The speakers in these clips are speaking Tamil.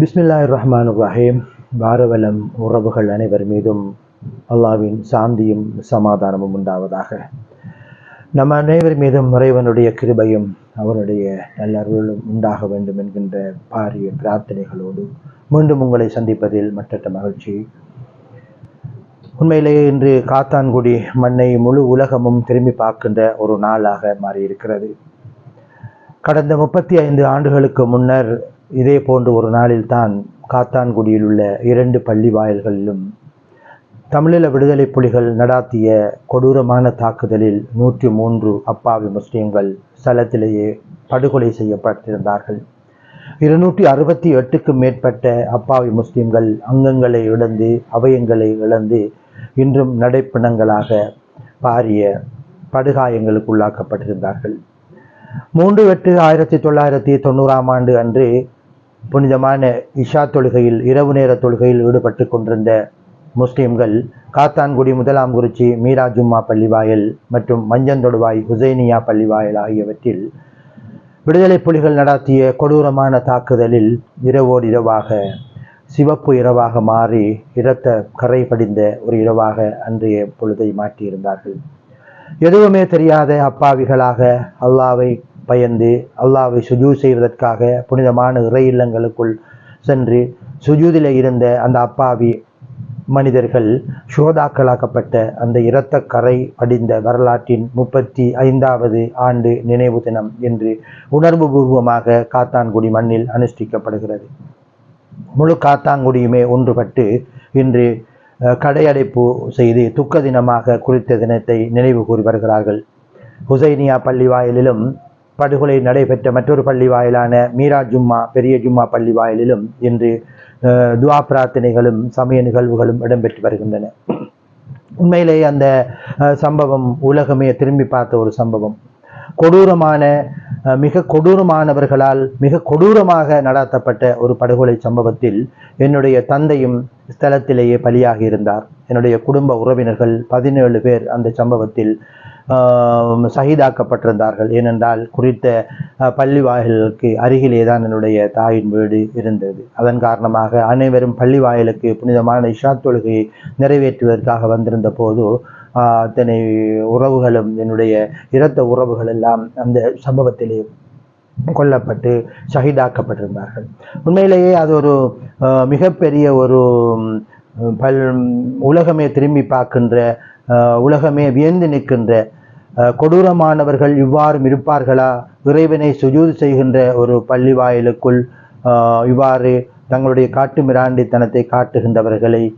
பிஸ்மில்லா ரஹ்மான் ரஹீம் பாரவலம் உறவுகள் அனைவர் மீதும் அல்லாவின் சாந்தியும் சமாதானமும் உண்டாவதாக. நம் அனைவர் மீதும் இறைவனுடைய கிருபையும் அவனுடைய நல்லருளும் உண்டாக வேண்டும் என்கின்ற பாரிய பிரார்த்தனைகளோடு மீண்டும் உங்களை சந்திப்பதில் மற்றற்ற மகிழ்ச்சி. உண்மையிலேயே இன்று காத்தான்குடி மண்ணை முழு உலகமும் திரும்பி பார்க்கின்ற ஒரு நாளாக மாறியிருக்கிறது. கடந்த முப்பத்தி ஐந்து ஆண்டுகளுக்கு முன்னர் இதே போன்று ஒரு நாளில்தான் காத்தான்குடியில் உள்ள இரண்டு பள்ளி வாயில்களிலும் தமிழீழ விடுதலை புலிகள் நடாத்திய கொடூரமான தாக்குதலில் நூற்றி மூன்று அப்பாவி முஸ்லீம்கள் ஸ்தலத்திலேயே படுகொலை செய்யப்பட்டிருந்தார்கள். இருநூற்றி அறுபத்தி எட்டுக்கும் மேற்பட்ட அப்பாவி முஸ்லீம்கள் அங்கங்களை இழந்து அவயங்களை இழந்து இன்றும் நடைப்பிணங்களாக பாரிய படுகாயங்களுக்கு உள்ளாக்கப்பட்டிருந்தார்கள் மூன்று எட்டு ஆயிரத்தி தொள்ளாயிரத்தி தொண்ணூறாம் ஆண்டு அன்று புனிதமான இஷா தொழுகையில் இரவு நேர தொழுகையில் ஈடுபட்டு கொண்டிருந்த முஸ்லிம்கள் காத்தான்குடி முதலாம் குறிச்சி மீரா ஜும்மா பள்ளிவாயல் மற்றும் மஞ்சந்தொடுவாய் ஹுசைனியா பள்ளிவாயல் ஆகியவற்றில் விடுதலை புலிகள் நடாத்திய கொடூரமான தாக்குதலில் இரவோர் இரவாக சிவப்பு இரவாக மாறி இரத்த கரை படிந்த ஒரு இரவாக அன்றைய பொழுதை மாற்றியிருந்தார்கள். எதுவுமே தெரியாத அப்பாவிகளாக அல்லாவை பயந்து அல்லாவை சுஜூ செய்வதற்காக புனிதமான இறை இல்லங்களுக்குள் சென்று சுஜூதில் இருந்த அந்த அப்பாவி மனிதர்கள் சோதாக்களாக்கப்பட்ட அந்த இரத்த கரை படிந்த வரலாற்றின் முப்பத்தி ஐந்தாவது ஆண்டு நினைவு தினம் என்று உணர்வு பூர்வமாக காத்தான்குடி மண்ணில் அனுஷ்டிக்கப்படுகிறது. முழு காத்தாங்குடியுமே ஒன்றுபட்டு இன்று கடையடைப்பு செய்து துக்க தினமாக குறித்த தினத்தை நினைவு கூறி வருகிறார்கள். ஹுசைனியா பள்ளி வாயிலிலும் படுகொலை நடைபெற்ற மற்றொரு பள்ளி வாயிலான மீரா ஜும்மா பெரிய ஜும்மா பள்ளி வாயிலிலும் இன்று துவா பிரார்த்தனைகளும் சமய நிகழ்வுகளும் இடம்பெற்று வருகின்றன. உண்மையிலேயே அந்த சம்பவம் உலகமே திரும்பி பார்த்த ஒரு சம்பவம். கொடூரமான மிக கொடூரமானவர்களால் மிக கொடூரமாக நடாத்தப்பட்ட ஒரு படுகொலை சம்பவத்தில் என்னுடைய தந்தையும் ஸ்தலத்திலேயே பலியாகி இருந்தார். என்னுடைய குடும்ப உறவினர்கள் பதினேழு பேர் அந்த சம்பவத்தில் சகிதாக்கப்பட்டிருந்தார்கள். ஏனென்றால் குறித்த பள்ளி வாயிலுக்கு அருகிலே தான் என்னுடைய தாயின் வீடு இருந்தது. அதன் காரணமாக அனைவரும் பள்ளி வாயிலுக்கு புனிதமான இஷா தொழுகையை நிறைவேற்றுவதற்காக வந்திருந்த போது அத்தனை உறவுகளும் என்னுடைய இரத்த உறவுகள் எல்லாம் அந்த சம்பவத்திலே கொல்லப்பட்டு ஷஹீதாக்கப்பட்டிருந்தார்கள் உண்மையிலேயே அது ஒரு மிகப்பெரிய ஒரு பல் உலகமே திரும்பி பார்க்கின்ற உலகமே வியந்து நிற்கின்ற கொடூரமானவர்கள் இவ்வாறும் இருப்பார்களா? இறைவனை சுஜூது செய்கின்ற ஒரு பள்ளி வாயிலுக்குள் இவ்வாறு தங்களுடைய காட்டு மிராண்டித்தனத்தை காட்டுகின்றவர்களை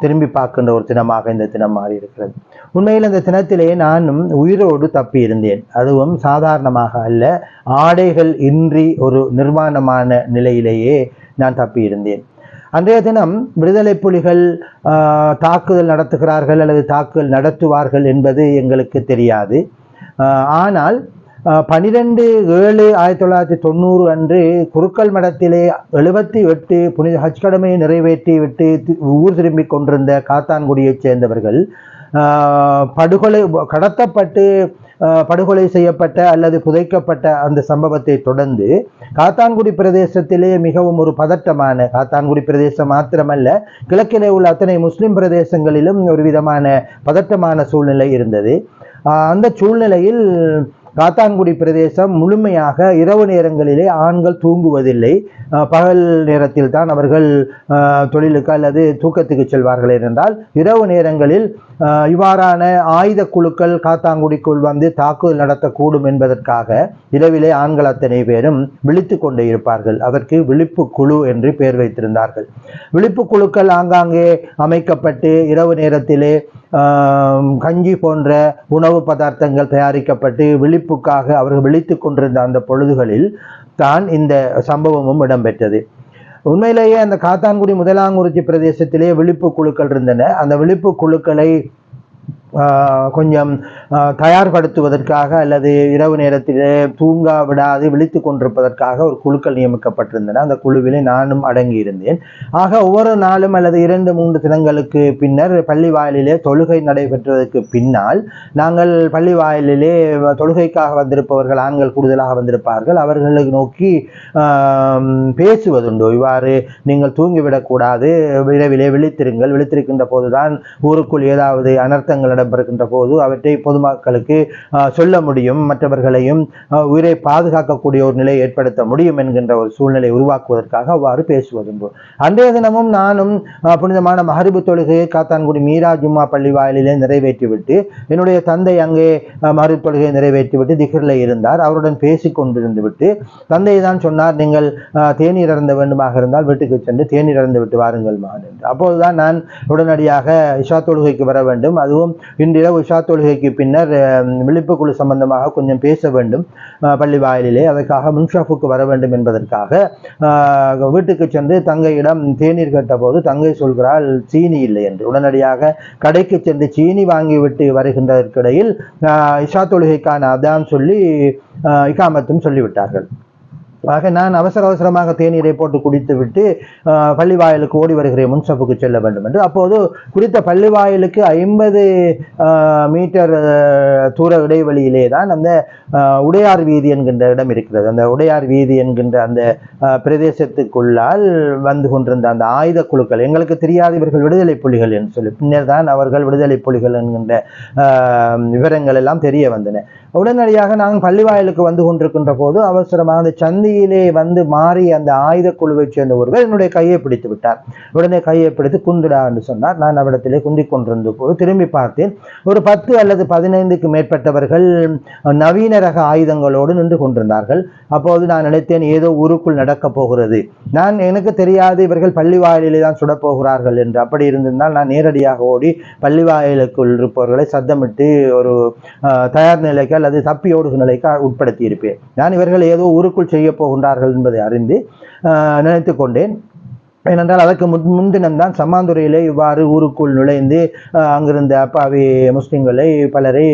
திரும்பி பார்க்கின்ற ஒரு தினமாக இந்த தினம் மாறி இருக்கிறது உண்மையில் இந்த தினத்திலே நானும் உயிரோடு தப்பி இருந்தேன் அதுவும் சாதாரணமாக அல்ல ஆடைகள் இன்றி ஒரு நிர்மாணமான நிலையிலேயே நான் தப்பி இருந்தேன் அன்றைய தினம் விடுதலை புலிகள் தாக்குதல் நடத்துகிறார்கள் அல்லது தாக்குதல் நடத்துவார்கள் என்பது எங்களுக்கு தெரியாது. ஆனால் பனிரெண்டு ஏழு ஆயிரத்தி தொள்ளாயிரத்தி தொண்ணூறு அன்று குருக்கள் மடத்திலே எழுபத்தி எட்டு புனித ஹஜ் கடமையை நிறைவேற்றி விட்டு ஊர் திரும்பி கொண்டிருந்த காத்தான்குடியைச் சேர்ந்தவர்கள் படுகொலை கடத்தப்பட்டு படுகொலை செய்யப்பட்ட அல்லது புதைக்கப்பட்ட அந்த சம்பவத்தை தொடர்ந்து காத்தான்குடி பிரதேசத்திலே மிகவும் ஒரு பதட்டமான காத்தான்குடி பிரதேசம் மாத்திரமல்ல கிழக்கிலே உள்ள அத்தனை முஸ்லிம் பிரதேசங்களிலும் ஒரு விதமான பதட்டமான சூழ்நிலை இருந்தது. அந்த சூழ்நிலையில் காத்தான்குடி பிரதேசம் முழுமையாக இரவு நேரங்களிலே ஆண்கள் தூங்குவதில்லை. பகல் நேரத்தில் தான் அவர்கள் தொழிலுக்கு அல்லது தூக்கத்துக்கு செல்வார்கள் என்றால் இரவு நேரங்களில் இவ்வாறான ஆயுத குழுக்கள் காத்தாங்குடிக்குள் வந்து தாக்குதல் நடத்தக்கூடும் என்பதற்காக இரவிலே ஆண்கள் அத்தனை பேரும் விழித்து கொண்டே இருப்பார்கள். அதற்கு விழிப்பு குழு என்று பெயர் வைத்திருந்தார்கள். விழிப்பு குழுக்கள் ஆங்காங்கே அமைக்கப்பட்டு இரவு நேரத்திலே கஞ்சி போன்ற உணவு பதார்த்தங்கள் தயாரிக்கப்பட்டு விழிப்பு விழிப்புக்காக அவர்கள் விழித்து கொண்டிருந்த அந்த பொழுதுகளில் தான் இந்த சம்பவமும் இடம்பெற்றது. உண்மையிலேயே அந்த காத்தான்குடி முதலாங்குறிச்சி பிரதேசத்திலே விழிப்பு குழுக்கள் இருந்தன. அந்த விழிப்பு குழுக்களை கொஞ்சம் தயார்படுத்துவதற்காக அல்லது இரவு நேரத்தில் தூங்க விடாது விழித்து கொண்டிருப்பதற்காக ஒரு குழுக்கள் நியமிக்கப்பட்டிருந்தன. அந்த குழுவிலே நானும் அடங்கி இருந்தேன் ஆக ஒவ்வொரு நாளும் அல்லது இரண்டு மூன்று தினங்களுக்கு பின்னர் பள்ளி வாயிலே தொழுகை நடைபெற்றதற்கு பின்னால் நாங்கள் பள்ளி வாயிலே தொழுகைக்காக வந்திருப்பவர்கள் ஆண்கள் கூடுதலாக வந்திருப்பார்கள். அவர்களை நோக்கி பேசுவதுண்டு? இவ்வாறு நீங்கள் தூங்கிவிடக்கூடாது. விரைவிலே விழித்திருங்கள். விழித்திருக்கின்ற போதுதான் ஊருக்குள் ஏதாவது அனர்த்தங்கள் இடம்பெறுகின்ற போது அவற்றை பொதுமக்களுக்கு சொல்ல முடியும். மற்றவர்களையும் உயிரை பாதுகாக்கக்கூடிய ஒரு நிலையை ஏற்படுத்த முடியும் என்கின்ற ஒரு சூழ்நிலை உருவாக்குவதற்காக அவ்வாறு பேசுவதுண்டு அன்றைய தினமும் நானும் புனிதமான மகரிபு தொழுகையை காத்தான்குடி மீரா ஜும்மா பள்ளி வாயிலே நிறைவேற்றிவிட்டு என்னுடைய தந்தை அங்கே ஆ, மகரிபு தொழுகையை நிறைவேற்றிவிட்டு திகரில் இருந்தார். அவருடன் பேசி கொண்டிருந்து விட்டு தந்தை தான் சொன்னார் நீங்கள் தேநீர் இறந்த வேண்டுமாக இருந்தால் வீட்டுக்கு சென்று தேநீர் இறந்து விட்டு வாருங்கள் மகன் என்று. அப்போதுதான் நான் உடனடியாக இஷா தொழுகைக்கு வர வேண்டும். அதுவும் இன்றிரவு உஷா தொழுகைக்கு பின்னர் விழிப்பு குழு சம்பந்தமாக கொஞ்சம் பேச வேண்டும். பள்ளி வாயிலிலே அதற்காக முன்ஷாஃபுக்கு வர வேண்டும் என்பதற்காக வீட்டுக்கு சென்று தங்கையிடம் தேநீர் கேட்டபோது தங்கை சொல்கிறாள் சீனி இல்லை என்று. உடனடியாக கடைக்கு சென்று சீனி வாங்கிவிட்டு வருகின்றதற்கிடையில் இஷா தொழுகைக்கான அதான் சொல்லி இகாமத்தும் சொல்லிவிட்டார்கள். ஆக நான் அவசர அவசரமாக தேநீரை போட்டு குடித்துவிட்டு பள்ளி வாயிலுக்கு ஓடி வருகிறேன் முன்சப்புக்கு செல்ல வேண்டும் என்று. அப்போது குறித்த பள்ளி வாயிலுக்கு ஐம்பது மீட்டர் தூர இடைவெளியிலே தான் அந்த உடையார் வீதி என்கின்ற இடம் இருக்கிறது. அந்த உடையார் வீதி என்கின்ற அந்த பிரதேசத்துக்குள்ளால் வந்து கொண்டிருந்த அந்த ஆயுத குழுக்கள் எங்களுக்கு தெரியாத இவர்கள் விடுதலை புலிகள் என்று சொல்லி பின்னர் தான் அவர்கள் விடுதலை புலிகள் என்கின்ற விவரங்கள் எல்லாம் தெரிய வந்தன. உடனடியாக நாங்கள் பள்ளிவாயலுக்கு வந்து கொண்டிருக்கின்ற போது அவசரமாக அந்த சந்தியிலே வந்து மாறி அந்த ஆயுத குழுவைச் சேர்ந்த ஒருவர் என்னுடைய கையை பிடித்து விட்டார். உடனே கையை பிடித்து குந்துடா என்று சொன்னார். நான் அவரிடத்திலே குந்திக் கொண்டிருந்த போது திரும்பி பார்த்தேன். ஒரு பத்து அல்லது பதினைந்துக்கு மேற்பட்டவர்கள் நவீன ரக ஆயுதங்களோடு நின்று கொண்டிருந்தார்கள். அப்போது நான் நினைத்தேன் ஏதோ ஊருக்குள் நடக்கப் போகிறது. நான் எனக்கு தெரியாது இவர்கள் பள்ளிவாயிலே தான் சுடப்போகிறார்கள் என்று. அப்படி இருந்திருந்தால் நான் நேரடியாக ஓடி பள்ளிவாயிலுக்குள் இருப்பவர்களை சத்தமிட்டு ஒரு தயார் நிலைக்கு அல்லது தப்பி ஓடுகிற நிலைக்கு உட்படுத்தி இருப்பேன் நான் இவர்கள் ஏதோ ஊருக்குள் செய்ய போகின்றார்கள் என்பதை அறிந்து நினைத்து கொண்டேன். ஏனென்றால் அதற்கு முன் முன்தினம் தான் சம்மாந்துறையிலே இவ்வாறு ஊருக்குள் நுழைந்து அங்கிருந்த அப்பாவி முஸ்லிம்களை பலரை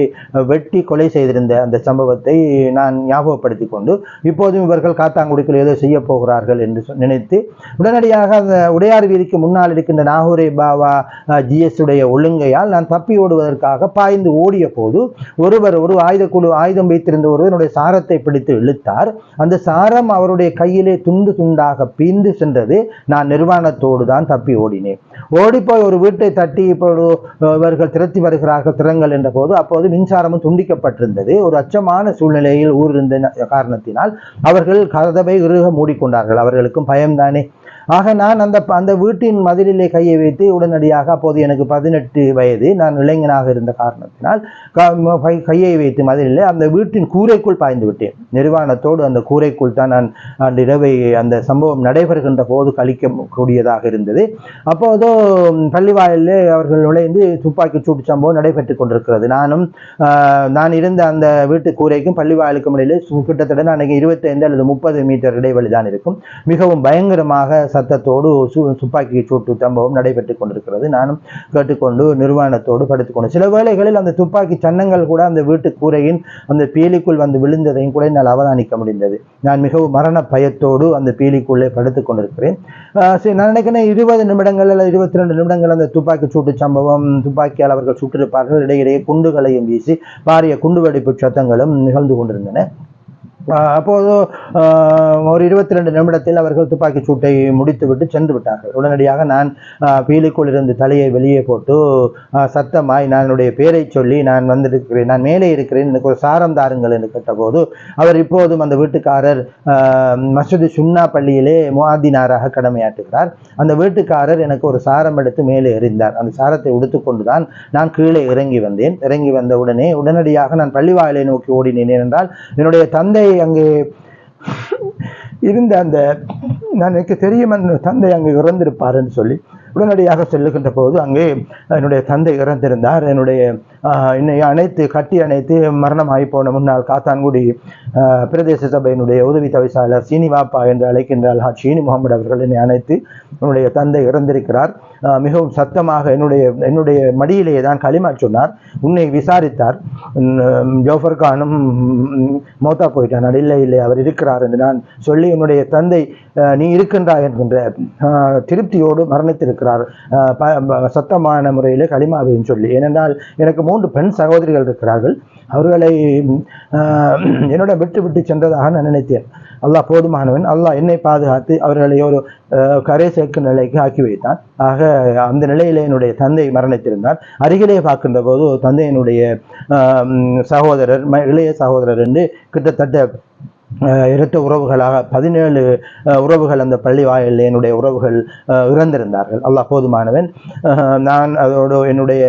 வெட்டி கொலை செய்திருந்த அந்த சம்பவத்தை நான் ஞாபகப்படுத்தி கொண்டு இப்போதும் இவர்கள் காத்தாங்குடிக்குள் ஏதோ செய்ய போகிறார்கள் என்று சொ- நினைத்து உடனடியாக அந்த உடையார் வீதிக்கு முன்னால் இருக்கின்ற நாகூரை பாவா ஜிஎஸ் உடைய ஒழுங்கையால் நான் தப்பி ஓடுவதற்காக பாய்ந்து ஓடிய போது ஒருவர் ஒரு ஆயுத குழு ஆயுதம் வைத்திருந்த ஒருவர் என்னுடைய சாரத்தை பிடித்து இழுத்தார். அந்த சாரம் அவருடைய கையிலே துண்டு துண்டாக பீந்து சென்றது. நான் நிர்வாணத்தோடு தான் தப்பி ஓடினேன். ஓடிப்போய் ஒரு வீட்டை தட்டி இப்போது இவர்கள் திரட்டி வருகிறார்கள் திறங்கள் என்ற போது அப்போது மின்சாரமும் துண்டிக்கப்பட்டிருந்தது. ஒரு அச்சமான சூழ்நிலையில் ஊர் இருந்த காரணத்தினால் அவர்கள் கதவை இறுக மூடிக்கொண்டார்கள். அவர்களுக்கும் பயம்தானே. ஆக நான் அந்த அந்த வீட்டின் மதிலிலே கையை வைத்து உடனடியாக அப்போது எனக்கு பதினெட்டு வயது. நான் இளைஞனாக இருந்த காரணத்தினால் கை- கையை வைத்து மதிலிலே அந்த வீட்டின் கூரைக்குள் பாய்ந்து விட்டேன். நிர்வாணத்தோடு அந்த கூரைக்குள் தான் நான் அந்த இரவை அந்த சம்பவம் நடைபெறுகின்ற போது கழிக்க கூடியதாக இருந்தது. அப்போதோ பள்ளிவாயிலே அவர்கள் நுழைந்து துப்பாக்கி சூட்டு சம்பவம் நடைபெற்றுக் கொண்டிருக்கிறது. நானும் நான் இருந்த அந்த வீட்டு கூரைக்கும் பள்ளிவாயலுக்கும் இடையிலே கிட்டத்தட்ட நான் இருபத்தைந்து அல்லது முப்பது மீட்டர் இடைவெளி தான் இருக்கும். மிகவும் பயங்கரமாக சத்தத்தோடு சு- துப்பாக்கி சூட்டு சம்பவம் நடைபெற்று கொண்டிருக்கிறது. நானும் கேட்டுக்கொண்டு நிர்வாணத்தோடு படுத்துக்கொண்டு சில வேளைகளில் அந்த துப்பாக்கி சன்னங்கள் கூட அந்த வீட்டு கூரையின் அந்த பீலிக்குள் வந்து விழுந்ததையும் கூட என்னால் அவதானிக்க முடிந்தது. நான் மிகவும் மரண பயத்தோடு அந்த பீலிக்குள்ளே படுத்துக் கொண்டிருக்கிறேன். சரி, நான் நினைக்கிறேன் இருபது நிமிடங்கள் அல்லது இருபத்தி ரெண்டு நிமிடங்கள் அந்த துப்பாக்கி சூட்டு சம்பவம் துப்பாக்கியால் அவர்கள் சுட்டிருப்பார்கள் இடையிடையே குண்டுகளையும் வீசி பாரிய குண்டுவெடிப்பு சத்தங்களும் நிகழ்ந்து கொண்டிருந்தன. அப்போது ஒரு இருபத்தி ரெண்டு நிமிடத்தில் அவர்கள் துப்பாக்கி சூட்டை முடித்துவிட்டு சென்று விட்டார்கள் உடனடியாக நான் பீலிக்குள் இருந்து தலையை வெளியே போட்டு சத்தமாய் நான் என்னுடைய பேரை சொல்லி நான் வந்திருக்கிறேன் நான் மேலே இருக்கிறேன் எனக்கு ஒரு சாரம் தாருங்கள் என்று கேட்டபோது அவர் இப்போதும் அந்த வீட்டுக்காரர் மசூதி சுன்னா பள்ளியிலே முவாதினாராக கடமையாற்றுகிறார். அந்த வீட்டுக்காரர் எனக்கு ஒரு சாரம் எடுத்து மேலே எறிந்தார். அந்த சாரத்தை உடுத்துக்கொண்டு தான் நான் கீழே இறங்கி வந்தேன். இறங்கி வந்த உடனே உடனடியாக நான் பள்ளிவாயிலை நோக்கி ஓடினேன். என்றால் என்னுடைய தந்தை அங்கே இருந்த அந்த நான் எனக்கு தெரியும் அந்த தந்தை அங்கே இறந்திருப்பாருன்னு சொல்லி உடனடியாக செல்லுகின்ற போது அங்கே என்னுடைய தந்தை இறந்திருந்தார். என்னுடைய என்னை அனைத்து கட்டி அணைத்து மரணமாகி போன முன்னாள் காத்தான்குடி பிரதேச சபையினுடைய உதவி தவிசாளர் சீனிவாப்பா என்று அழைக்கின்றால் ஹா சீனி முகமது அவர்கள் என்னை அணைத்து என்னுடைய தந்தை இறந்திருக்கிறார். மிகவும் சத்தமாக என்னுடைய என்னுடைய மடியிலே தான் களிமா சொன்னார். உன்னை விசாரித்தார். ஜோஃபர் கானும் மோத்தா போயிட்டார் இல்லை இல்லை அவர் இருக்கிறார் என்று நான் சொல்லி என்னுடைய தந்தை நீ இருக்கின்றாய் என்கின்ற திருப்தியோடு மரணித்திருக்கிறார். ப- சத்தமான முறையில் களிமாவையும் சொல்லி. ஏனென்றால் எனக்கு மூன்று பெண் சகோதரிகள் இருக்கிறார்கள். அவர்களை என்னோட விட்டு விட்டு சென்றதாக நான் நினைத்தேன். அல்லாஹ் போதுமானவன். அல்லாஹ் என்னை பாதுகாத்து அவர்களை ஒரு கரை சேர்க்கும் நிலைக்கு ஆக்கி வைத்தான். ஆக அந்த நிலையிலே என்னுடைய தந்தை மரணித்திருந்தார். அருகிலே பார்க்கின்ற போது தந்தையினுடைய சகோதரர் ம- இளைய சகோதரர் என்று கிட்டத்தட்ட அஹ், உறவுகளாக பதினேழு உறவுகள் அந்த பள்ளி வாயில் என்னுடைய உறவுகள் இறந்திருந்தார்கள். அல்லாஹ் போதுமானவன். நான் அதோடு என்னுடைய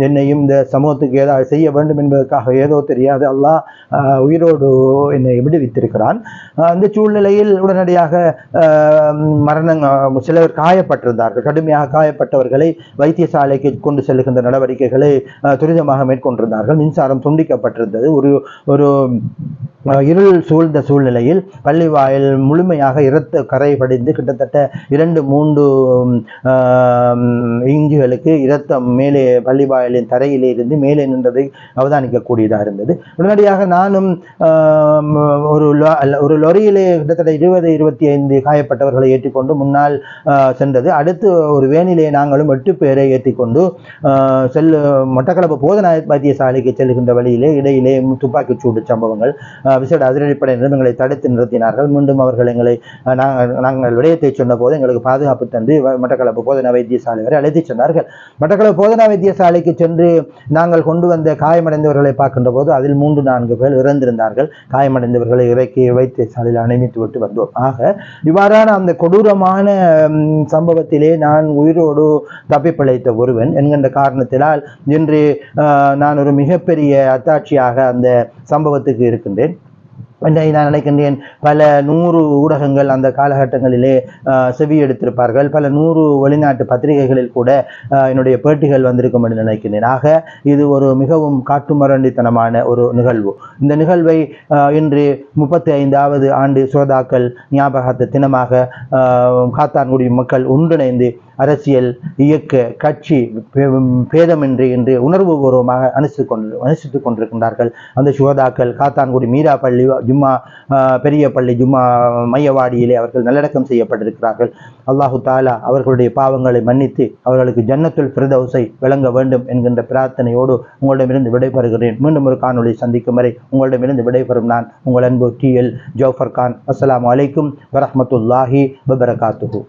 என்னையும் இந்த சமூகத்துக்கு ஏதாவது செய்ய வேண்டும் என்பதற்காக ஏதோ தெரியாது அல்லாஹ் உயிரோடு என்னை விடுவித்திருக்கிறான். அந்த சூழ்நிலையில் உடனடியாக அஹ், மரணம் சிலர் காயப்பட்டிருந்தார்கள். கடுமையாக காயப்பட்டவர்களை வைத்தியசாலைக்கு கொண்டு செல்கின்ற நடவடிக்கைகளை துரிதமாக மேற்கொண்டிருந்தார்கள். மின்சாரம் துண்டிக்கப்பட்டிருந்தது. ஒரு ஒரு இருள் இருள் சூழ்ந்த சூழ்நிலையில் பள்ளி வாயில் முழுமையாக இரத்த கரை படிந்து கிட்டத்தட்ட இரண்டு மூன்று இஞ்சுகளுக்கு இரத்தம் மேலே பள்ளி வாயிலின் தரையிலே இருந்து மேலே நின்றதை அவதானிக்கக்கூடியதாக இருந்தது. உடனடியாக நானும் ஒரு ஒரு லொரியிலே கிட்டத்தட்ட இருபது இருபத்தி ஐந்து காயப்பட்டவர்களை ஏற்றிக்கொண்டு முன்னால் சென்றது. அடுத்து ஒரு வேனிலே நாங்களும் எட்டு பேரை ஏற்றிக்கொண்டு செல்லு மட்டக்களப்பு போதனா வைத்தியசாலைக்கு செல்கின்ற வழியிலே இடையிலே துப்பாக்கிச் சூடு சம்பவங்கள் விசேட அதிரடிப்படையினரும் நிறுவனங்களை தடுத்து நிறுத்தினார்கள். மீண்டும் அவர்கள் எங்களை நாங்கள் நாங்கள் விடயத்தை சொன்னபோது எங்களுக்கு பாதுகாப்பு தந்து மட்டக்களப்பு போதனா வைத்தியசாலை வரை அழைத்துச் சென்றார்கள். மட்டக்களப்பு போதனா வைத்தியசாலைக்கு சென்று நாங்கள் கொண்டு வந்த காயமடைந்தவர்களை பார்க்கின்ற போது அதில் மூன்று நான்கு பேர் இறந்திருந்தார்கள். காயமடைந்தவர்களை இறக்கி வைத்தியசாலையில் அனுமதித்து விட்டு வந்தோம். ஆக இவ்வாறான அந்த கொடூரமான சம்பவத்திலே நான் உயிரோடு தப்பிப்பிழைத்த ஒருவன் என்கின்ற காரணத்தினால் இன்று நான் ஒரு மிகப்பெரிய அத்தாட்சியாக அந்த சம்பவத்துக்கு இருக்கின்றேன். என்னை நான் நினைக்கின்றேன் பல நூறு ஊடகங்கள் அந்த காலகட்டங்களிலே செவியெடுத்திருப்பார்கள் செவி எடுத்திருப்பார்கள். பல நூறு வெளிநாட்டு பத்திரிகைகளில் கூட என்னுடைய பேட்டிகள் வந்திருக்கும் என்று நினைக்கின்றேன். ஆக இது ஒரு மிகவும் காட்டுமரண்டித்தனமான ஒரு நிகழ்வு. இந்த நிகழ்வை இன்று முப்பத்தி ஐந்தாவது ஆண்டு சோதாக்கள் ஞாபகத்த தினமாக காத்தான்குடி மக்கள் ஒன்றிணைந்து அரசியல் இயக்க கட்சி பேதமின்றி பேதமின்றி உணர்வு உணர்வுபூர்வமாக அனுசரித்துக் கொண்டு அனுசித்துக் கொண்டிருக்கின்றார்கள். அந்த சுகதாக்கள் காத்தான்குடி மீரா பள்ளி ஜும்மா பெரிய பள்ளி ஜும்மா மையவாடியிலே அவர்கள் நல்லடக்கம் செய்யப்பட்டிருக்கிறார்கள். அல்லாஹு தாலா அவர்களுடைய பாவங்களை மன்னித்து அவர்களுக்கு ஜன்னத்துல் பிரதவுசை விளங்க வேண்டும் என்கின்ற பிரார்த்தனையோடு உங்களிடமிருந்து விடைபெறுகிறேன். மீண்டும் ஒரு காணொலி சந்திக்கும் வரை உங்களிடமிருந்து விடைபெறும் நான் உங்கள் அன்பு டி எல் ஜோஃபர் கான் அஸ்லாம் அலைக்கும் வரமத்துல்லாஹி வபரகாத்துஹு.